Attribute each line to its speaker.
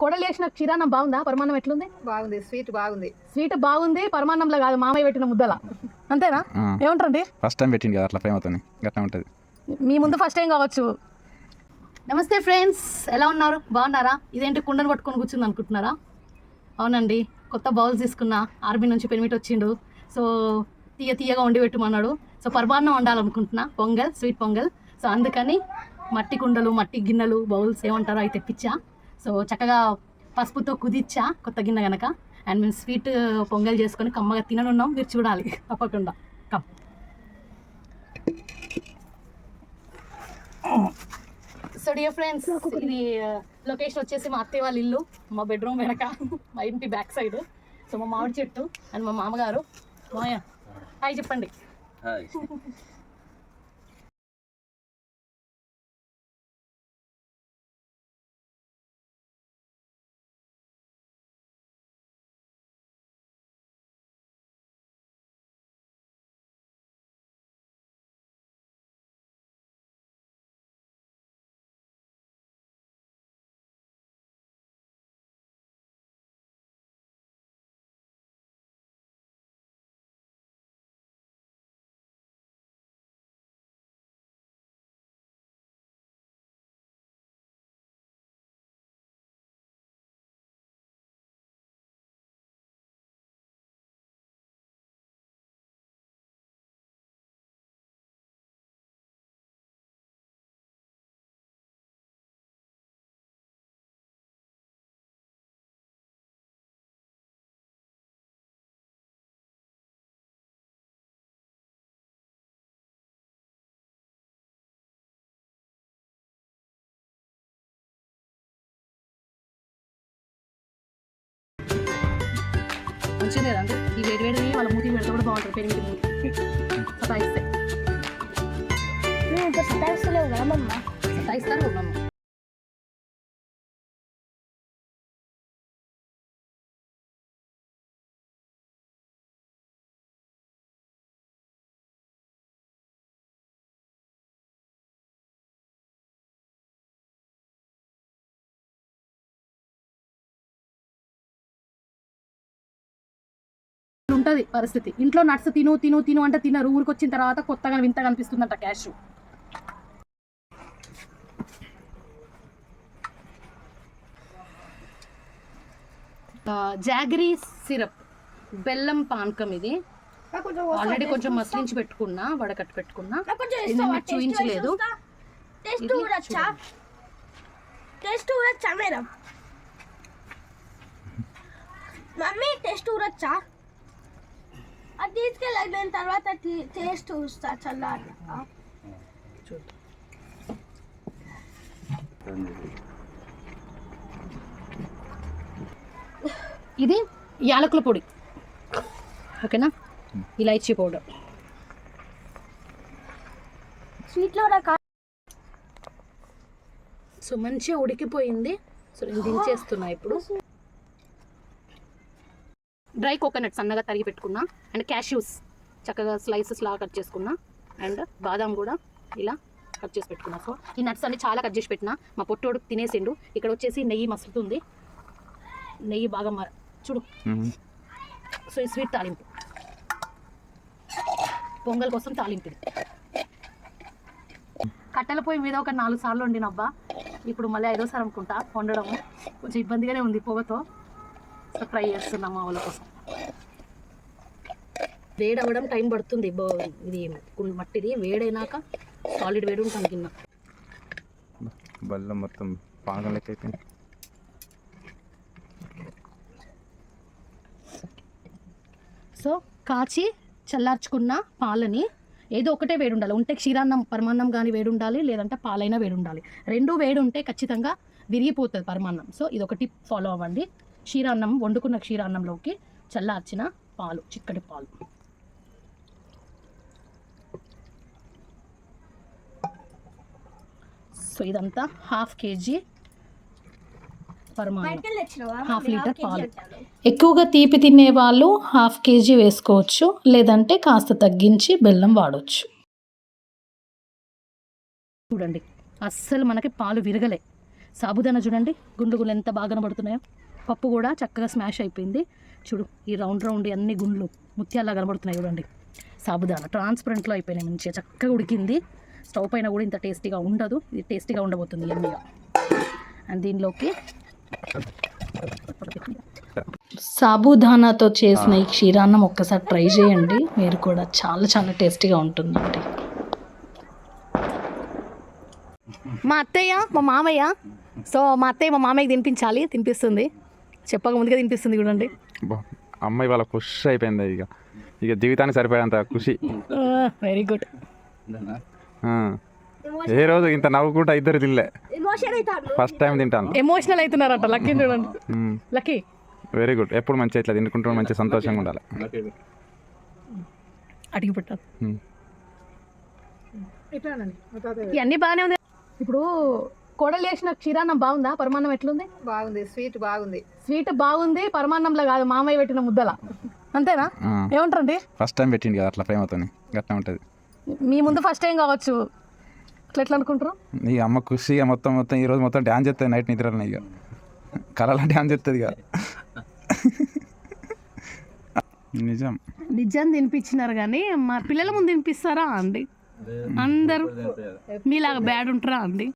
Speaker 1: కొడలు వేసిన క్షీరాన్నం బాగుందా? పరమాన్నం ఎట్లుంది?
Speaker 2: బాగుంది స్వీట్ బాగుంది.
Speaker 1: స్వీట్ బాగుంది పరమాన్నంలో కాదు మామయ్య పెట్టిన ముద్దల. అంతేనా. ఏమంటారండి?
Speaker 3: ఫస్ట్ టైం పెట్టింది కదా అట్లా ప్రేమతోని గట్లా ఉంటుంది.
Speaker 1: మీ ముందు ఫస్ట్ టైం కావచ్చు. నమస్తే ఫ్రెండ్స్ ఎలా ఉన్నారు? బాగున్నారా? ఇదేంటి కుండను పట్టుకొని కూర్చుంది అనుకుంటున్నారా? అవునండి కొత్త బౌల్స్ తీసుకున్నా ఆర్మీ నుంచి పెనిమిట్ వచ్చిండు. సో తీయ తీయగా వండి పెట్టమన్నాడు. సో పర్వాన్నం వండాలనుకుంటున్నా. పొంగల్ స్వీట్ పొంగల్. సో అందుకని మట్టి కుండలు మట్టి గిన్నెలు బౌల్స్ ఏమంటారో అవి తెప్పించా. సో చక్కగా పసుపుతో కుదిచ్చా కొత్త గిన్నె గనక. అండ్ మేము స్వీట్ పొంగల్ చేసుకొని కమ్మగా తిననున్నాం. మీరు చూడాలి. తప్పకుండా. కమ్ సో డియర్ ఫ్రెండ్స్ ఇది uh, లొకేషన్ వచ్చేసి మా అత్తయ్య వాళ్ళ ఇల్లు. మా బెడ్రూమ్ వెనక మా ఇంటి బ్యాక్ సైడ్ సో మా మామిడి చెట్టు అండ్ మా మామగారు. మాయ హాయ్ చెప్పండి. మంచిగా లేదండి ఈ వేడి వేడి వాళ్ళ మూతి పెడితే కూడా బాగుంటుంది. పెరిగి మూతి సతాయిస్తే
Speaker 4: సతాయిస్తలేవు కదా మమ్మ
Speaker 1: సతాయిస్తారు ఉన్నాము ఉంటుంది పరిస్థితి. ఇంట్లో నట్స్ తిను తిను తిను అంటే తినరు. ఊరికి వచ్చిన తర్వాత కొత్తగా వింత కనిపిస్తుందంట క్యాష్. Jaggery syrup. బెల్లం పానకం ఇది. ఆల్రెడీ కొంచెం మసలించి పెట్టుకున్నా వడకట్టు పెట్టుకున్నా. చూపించలేదు
Speaker 4: టెస్ట్ మేడం? మమ్మీ టెస్ట్ ఊరొచ్చా అది తీసుకెళ్ళి నేను తర్వాత టేస్ట్ చూస్తా చల్లారి
Speaker 1: ఇది యాలకుల పొడి. ఓకేనా? ఇలాచీ పౌడర్.
Speaker 4: స్వీట్లో నాకు
Speaker 1: సో మంచిగా ఉడికిపోయింది. సో నేను దించేస్తున్నా ఇప్పుడు. డ్రై కోకోనట్ సన్నగా తరిగి పెట్టుకున్నా అండ్ క్యాష్యూస్ చక్కగా స్లైసెస్ లాగా కట్ చేసుకున్నా అండ్ బాదాం కూడా ఇలా కట్ చేసి పెట్టుకున్నా. సో ఈ నట్స్ అన్ని చాలా కట్ చేసి పెట్టినా. మా పొట్టోడు తినేసిండు. ఇక్కడ వచ్చేసి నెయ్యి మసులుతుంది. నెయ్యి బాగా మ చూడు. సో ఈ స్వీట్ తాలింపు. పొంగల్ కోసం తాలింపు కట్టెల పొయ్యి మీద ఒక నాలుగు సార్లు వండినబ్బా. ఇప్పుడు మళ్ళీ ఐదోసారి అనుకుంటా వండడం కొంచెం ఇబ్బందిగానే ఉంది పొగతో. సో ట్రై చేస్తున్నాం మా వాళ్ళ కోసం వేడి అవ్వడం టైం పడుతుంది. బో- ఇది కుండ- మట్టిది వేడైనాక సాలిడ్ వేడి ఉంటుంది కింద.
Speaker 3: బల్ల మొత్తం పానకం లెక్క అయిపోయింది
Speaker 1: సో కాచి చల్లార్చుకున్న పాలని ఏదో ఒకటే వేడి ఉండాలి ఉంటే క్షీరాన్నం పరమాన్నం కానీ వేడి ఉండాలి లేదంటే పాలైనా వేడి ఉండాలి రెండు వేడి ఉంటే ఖచ్చితంగా విరిగిపోతుంది పరమాన్నం. సో ఇది ఒకటి ఫాలో అవ్వండి. క్షీరాన్నం వండుకున్న క్షీరాన్నంలోకి చల్లార్చిన పాలు చిక్కటి పాలు. సో ఇదంతా హాఫ్ కేజీ హాఫ్? లీటర్ పాలు. ఎక్కువగా తీపి తినే వాళ్ళు హాఫ్ కేజీ వేసుకోవచ్చు లేదంటే కాస్త తగ్గించి బెల్లం వాడవచ్చు చూడండి అస్సలు మనకి పాలు విరగలే. సాబుదానా చూడండి గుండ్లు ఎంత బాగా కనబడుతున్నాయో. పప్పు కూడా చక్కగా స్మాష్ అయిపోయింది. చూడు ఈ రౌండ్ రౌండ్ అన్ని గుండ్లు ముత్యాల్లా కనబడుతున్నాయి చూడండి. సాబుదానా ట్రాన్స్పరెంట్లో అయిపోయినాయి మంచిగా చక్కగా ఉడికింది. స్టవ్ పైన కూడా ఇంత టేస్టీగా ఉండదు ఇది టేస్టీగా ఉండబోతుంది ఎమ్మిగా అండ్ దీనిలోకి సాబుదానాతో చేసిన ఈ క్షీరాన్నం ఒక్కసారి ట్రై చేయండి. మీరు కూడా చాలా చాలా టేస్టీగా ఉంటుందండి. మా అత్తయ్య మా మామయ్య సో మా అత్తయ్య మా మామయ్యకి తినిపించాలి తినిపిస్తుంది. చెప్పక ముందుగా తినిపిస్తుంది చూడండి.
Speaker 3: అమ్మాయి వాళ్ళ ఖుషి అయిపోయింది ఇక. ఇక జీవితానికి సరిపోయేంత ఖుషి.
Speaker 1: వెరీ గుడ్
Speaker 3: ఆ. ఏ రోజు ఇంత నవ్వుకుంటా ఇద్దరు తినలే. ఫస్ట్ టైం తింటాను.
Speaker 1: ఎమోషనల్ అవుతున్నారట లక్కీ చూడండి. లక్కీ
Speaker 3: వెరీ గుడ్ ఎప్పుడు మంచిగా ఇట్లా తినుకుంటూ మంచి సంతోషంగా ఉండాలి.
Speaker 1: అడిగి పెట్టారు
Speaker 3: ఉమ్.
Speaker 1: ఇవన్నీ బాగానే ఉంది ఇప్పుడు కోడలు చేసిన క్షీరాన్నం బాగుందా? పరమాన్నం ఎట్లుంది?
Speaker 2: బాగుంది స్వీట్ బాగుంది.
Speaker 1: స్వీట్ బాగుంది పరమాన్నంలో కాదు మామయ్య పెట్టిన ముద్దల. అంతేనా. ఏమంటారండి?
Speaker 3: ఫస్ట్ టైం పెట్టిండు కదా అట్లా ప్రేమతోని. గట్లా ఉంటుంది.
Speaker 1: మీ ముందు ఫస్ట్ టైం కావచ్చు. ఇట్లా ఎట్లా అనుకుంటారు?
Speaker 3: నీ అమ్మ ఖుషి ఇక మొత్తం మొత్తం ఈ రోజు మొత్తం డ్యాన్స్ చేస్తుంది నైట్ నిద్రలో ఇక కళలో డ్యాన్స్ చేస్తుంది ఇక నిజం.
Speaker 1: నిజం తినిపించినారు కానీ మా పిల్లల ముందు తినిపిస్తారా అండి? అందరూ. మీలాగా బ్యాడ్ ఉంటారా అండి?